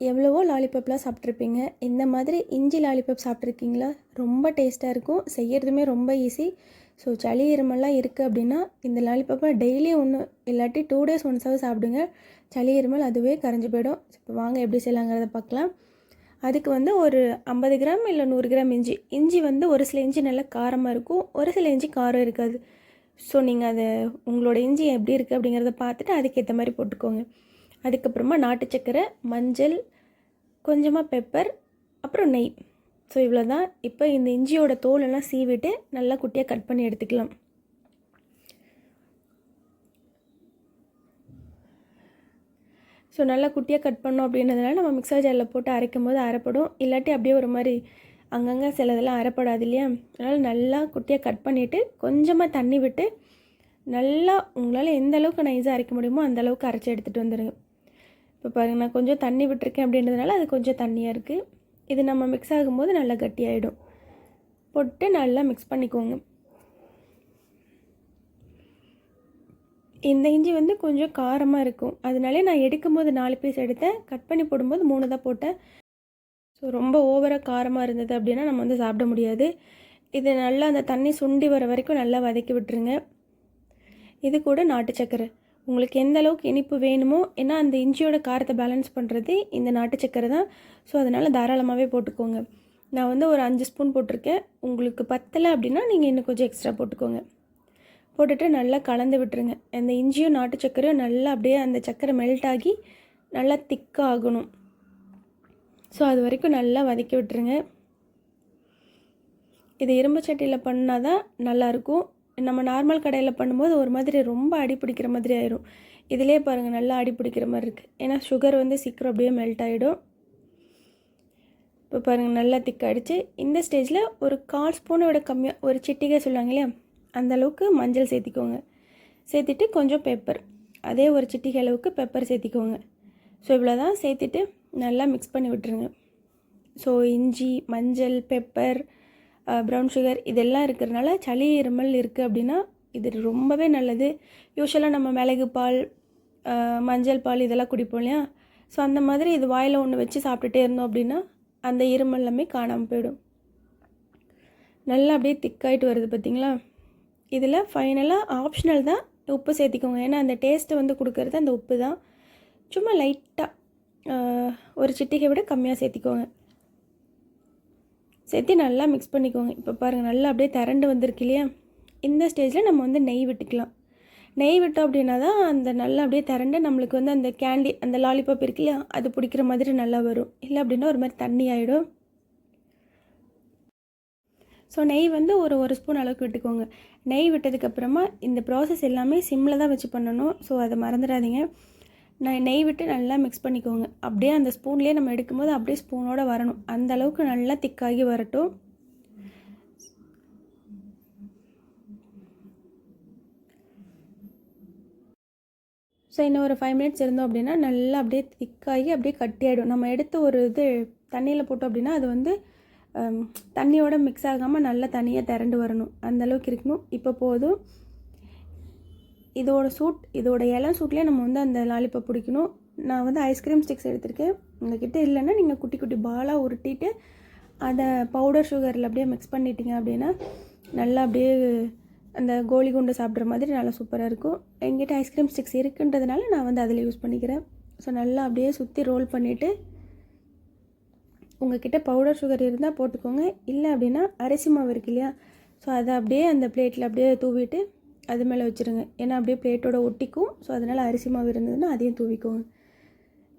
எவ்வளவோ லாலிபப்லாம் சாப்பிட்ருப்பீங்க. இந்த மாதிரி இஞ்சி லாலிபப் சாப்பிட்ருக்கீங்களா? ரொம்ப டேஸ்ட்டாக இருக்கும். செய்கிறதுமே ரொம்ப ஈஸி. ஸோ சளி இருமல்லாம் இருக்குது அப்படின்னா இந்த லாலிபப்பை டெய்லி ஒன்று இல்லாட்டி டூ டேஸ் ஒன்ஸாவது சாப்பிடுங்க. சளி இருமல் அதுவே கரைஞ்சி போயிடும். இப்போ வாங்க எப்படி செய்யலாங்கிறத பார்க்கலாம். அதுக்கு வந்து ஒரு ஐம்பது கிராம் இல்லை நூறு கிராம் இஞ்சி. இஞ்சி வந்து ஒரு சில இஞ்சி நல்லா காரமாக இருக்கும். ஒரு சில இஞ்சி காரம் இருக்காது. ஸோ நீங்கள் அதை உங்களோட இஞ்சி எப்படி இருக்குது அப்படிங்கிறத பார்த்துட்டு அதுக்கேற்ற மாதிரி போட்டுக்கோங்க. அதுக்கப்புறமா நாட்டு சக்கரை மஞ்சள் கொஞ்சமாக பெப்பர் அப்புறம் நெய். ஸோ இவ்வளோ தான் இப்போ இந்த இஞ்சியோட தோலெல்லாம் சீவிட்டு நல்லா குட்டியாக கட் பண்ணி எடுத்துக்கலாம். ஸோ நல்லா குட்டியாக கட் பண்ணோம் அப்படின்றதுனால நம்ம மிக்சர் ஜாரில் போட்டு அரைக்கும் போது அரைப்படும். இல்லாட்டி அப்படியே ஒரு மாதிரி அங்கங்கே சிலதெல்லாம் அரைப்படாது இல்லையா? அதனால் நல்லா குட்டியாக கட் பண்ணிவிட்டு கொஞ்சமாக தண்ணி விட்டு நல்லா உங்களால் எந்த அளவுக்கு நைஸாக அரைக்க முடியுமோ அந்த அளவுக்கு அரைச்சி எடுத்துகிட்டு வந்துடுங்க இப்போ பாருங்கள் நான் கொஞ்சம் தண்ணி விட்டுருக்கேன் அப்படின்றதுனால அது கொஞ்சம் தண்ணியாக இருக்குது இது நம்ம மிக்ஸ் ஆகும்போது நல்லா கட்டியாயிடும். போட்டு நல்லா மிக்ஸ் பண்ணிக்கோங்க. இந்த இஞ்சி வந்து கொஞ்சம் காரமாக இருக்கும். அதனாலே நான் எடுக்கும்போது நாலு பீஸ் எடுத்தேன். கட் பண்ணி போடும்போது மூணு தான் போட்டேன். ஸோ ரொம்ப ஓவராக காரமாக இருந்தது அப்படின்னா நம்ம வந்து சாப்பிட முடியாது. இது நல்லா அந்த தண்ணி சுண்டி வர வரைக்கும் நல்லா வதக்கி விட்டுருங்க. இது கூட நாட்டு சக்கரை. உங்களுக்கு எந்த அளவுக்கு இனிப்பு வேணுமோ ஏன்னா அந்த இஞ்சியோட காரத்தை பேலன்ஸ் பண்ணுறது இந்த நாட்டு சக்கரை தான். ஸோ அதனால் தாராளமாகவே போட்டுக்கோங்க. நான் வந்து ஒரு அஞ்சு ஸ்பூன் போட்டிருக்கேன். உங்களுக்கு பத்தலை அப்படின்னா நீங்கள் இன்னும் கொஞ்சம் எக்ஸ்ட்ரா போட்டுக்கோங்க. போட்டுட்டு நல்லா கலந்து விட்டுருங்க. அந்த இஞ்சியும் நாட்டு சக்கரையும் நல்லா அப்படியே அந்த சக்கரை மெல்ட் ஆகி நல்லா திக்காக ஆகணும். ஸோ அது வரைக்கும் நல்லா வதக்கி விட்டுருங்க. இது இரும்பு சட்டியில் பண்ணால் தான் நல்லாயிருக்கும் நம்ம நார்மல் கடையில் பண்ணும்போது ஒரு மாதிரி ரொம்ப அடி பிடிக்கிற மாதிரி ஆயிரும். இதிலே பாருங்கள் நல்லா அடி பிடிக்கிற மாதிரி இருக்குது ஏன்னா சுகர் வந்து சீக்கிரம் அப்படியே மெல்ட் ஆகிடும் இப்போ பாருங்கள் நல்லா திக்காயிடுச்சு இந்த ஸ்டேஜில் ஒரு கால் விட கம்மியாக ஒரு சிட்டிகை சொல்லுவாங்க இல்லையா? அந்தளவுக்கு மஞ்சள் சேர்த்திக்கோங்க. சேர்த்துட்டு கொஞ்சம் பெப்பர் அதே ஒரு சிட்டிகை அளவுக்கு பெப்பர் சேர்த்திக்கோங்க. ஸோ இவ்வளோ தான் சேர்த்துட்டு நல்லா மிக்ஸ் பண்ணி விட்டுருங்க. ஸோ இஞ்சி மஞ்சள் பெப்பர் ப்ரௌன் சுகர் இதெல்லாம் இருக்கிறதுனால சளி இருமல் இருக்குது அப்படின்னா இது ரொம்பவே நல்லது. யூஸ்வலாக நம்ம மிளகு பால் மஞ்சள் பால் இதெல்லாம் குடிப்போம் இல்லையா? ஸோ அந்த மாதிரி இது வாயில் ஒன்று வச்சு சாப்பிட்டுட்டே இருந்தோம் அப்படின்னா அந்த இருமல் எல்லாமே காணாமல் போயிடும். நல்லா அப்படியே திக்காயிட்டு வருது பார்த்திங்களா இதில் ஃபைனலாக ஆப்ஷனல் தான் உப்பு சேர்த்திக்கோங்க. ஏன்னா அந்த டேஸ்ட்டை வந்து கொடுக்கறது அந்த உப்பு தான். சும்மா லைட்டாக ஒரு சிட்டிகை விட கம்மியாக சேர்த்திக்கோங்க. சேர்த்து நல்லா மிக்ஸ் பண்ணிக்கோங்க. இப்போ பாருங்கள் நல்லா அப்படியே திரண்டு வந்திருக்கு இல்லையா? இந்த ஸ்டேஜில் நம்ம வந்து நெய் விட்டுக்கலாம். நெய் விட்டோம் அப்படின்னா தான் அந்த நல்லா அப்படியே திரண்டு நம்மளுக்கு வந்து அந்த கேண்டி அந்த லாலிபாப் இருக்கு இல்லையா? அது பிடிக்கிற மாதிரி நல்லா வரும். இல்லை அப்படின்னா ஒரு மாதிரி தண்ணி ஆகிடும் ஸோ நெய் வந்து ஒரு ஒரு ஸ்பூன் அளவுக்கு விட்டுக்கோங்க. நெய் விட்டதுக்கப்புறமா இந்த ப்ராசஸ் எல்லாமே சிம்மில் தான் வச்சு பண்ணணும். ஸோ அதை மறந்துடாதீங்க. நான் நெய் விட்டு நல்லா மிக்ஸ் பண்ணிக்கோங்க. அப்படியே அந்த ஸ்பூன்லேயே நம்ம எடுக்கும்போது அப்படியே ஸ்பூனோடு வரணும். அந்த அளவுக்கு நல்லா திக்காகி வரட்டும். ஸோ இன்னும் ஒரு ஃபைவ் மினிட்ஸ் இருந்தோம் அப்படின்னா நல்லா அப்படியே திக்காகி அப்படியே கட்டியாயிடும் நம்ம எடுத்து ஒரு இது தண்ணியில் போட்டோம் அப்படின்னா அது வந்து தண்ணியோட மிக்ஸ் ஆகாமல் நல்லா தனியாக திரண்டு வரணும். அந்தளவுக்கு இருக்கணும். இப்போ போதும். இதோட சூட் இதோட இலை சூட்லேயே நம்ம வந்து அந்த லாலிபப் பிடிக்கணும். நான் வந்து ஐஸ்கிரீம் ஸ்டிக்ஸ் எடுத்திருக்கேன். உங்ககிட்ட இல்லைன்னா நீங்கள் குட்டி குட்டி பாலாக உருட்டிட்டு அதை பவுடர் சுகரில் அப்படியே மிக்ஸ் பண்ணிட்டீங்க அப்படின்னா நல்லா அப்படியே அந்த கோலி குண்டு சாப்பிட்ற மாதிரி நல்லா சூப்பராக இருக்கும். எங்கிட்ட ஐஸ்கிரீம் ஸ்டிக்ஸ் இருக்குன்றதுனால நான் வந்து அதில் யூஸ் பண்ணிக்கிறேன். ஸோ நல்லா அப்படியே சுற்றி ரோல் பண்ணிவிட்டு உங்ககிட்ட பவுடர் சுகர் இருந்தால் போட்டுக்கோங்க. இல்லை அப்படின்னா அரிசி மாவு இருக்கு இல்லையா? ஸோ அதை அப்படியே அந்த பிளேட்டில் அப்படியே தூவிட்டு அது மேலே வச்சுருங்க. ஏன்னா அப்படியே பிளேட்டோட ஒட்டிக்கும். ஸோ அதனால் அரிசி மாவு இருந்ததுன்னா அதையும் தூவிக்கோங்க.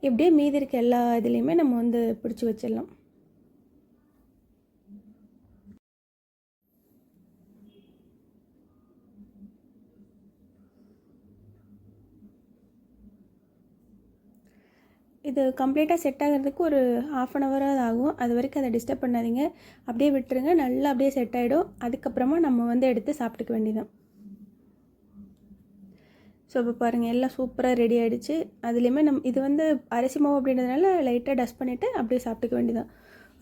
இப்படியே மீதி இருக்க எல்லா இதுலேயுமே நம்ம வந்து பிடிச்சி வச்சிடலாம். இது கம்ப்ளீட்டாக செட் ஆகிறதுக்கு ஒரு ஆஃப் அன் ஹவராக ஆகும். அது வரைக்கும் அதை டிஸ்டர்ப் பண்ணாதீங்க. அப்படியே விட்டுருங்க. நல்லா அப்படியே செட் ஆகிடும் அதுக்கப்புறமா நம்ம வந்து எடுத்து சாப்பிட்டுக்க வேண்டியதான் ஸோ இப்போ பாருங்கள் எல்லாம் சூப்பராக ரெடி ஆகிடுச்சு அதுலேயுமே நம் இது வந்து அரிசி மாவு அப்படின்றதுனால லைட்டாக டஸ்ட் பண்ணிவிட்டு அப்படியே சாப்பிட்டுக்க வேண்டியதான்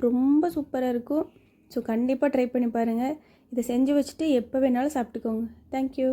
ரொம்ப சூப்பராக இருக்கும். ஸோ கண்டிப்பாக ட்ரை பண்ணி பாருங்கள் இதை செஞ்சு வச்சுட்டு எப்போ வேணாலும் சாப்பிட்டுக்கோங்க. தேங்க்யூ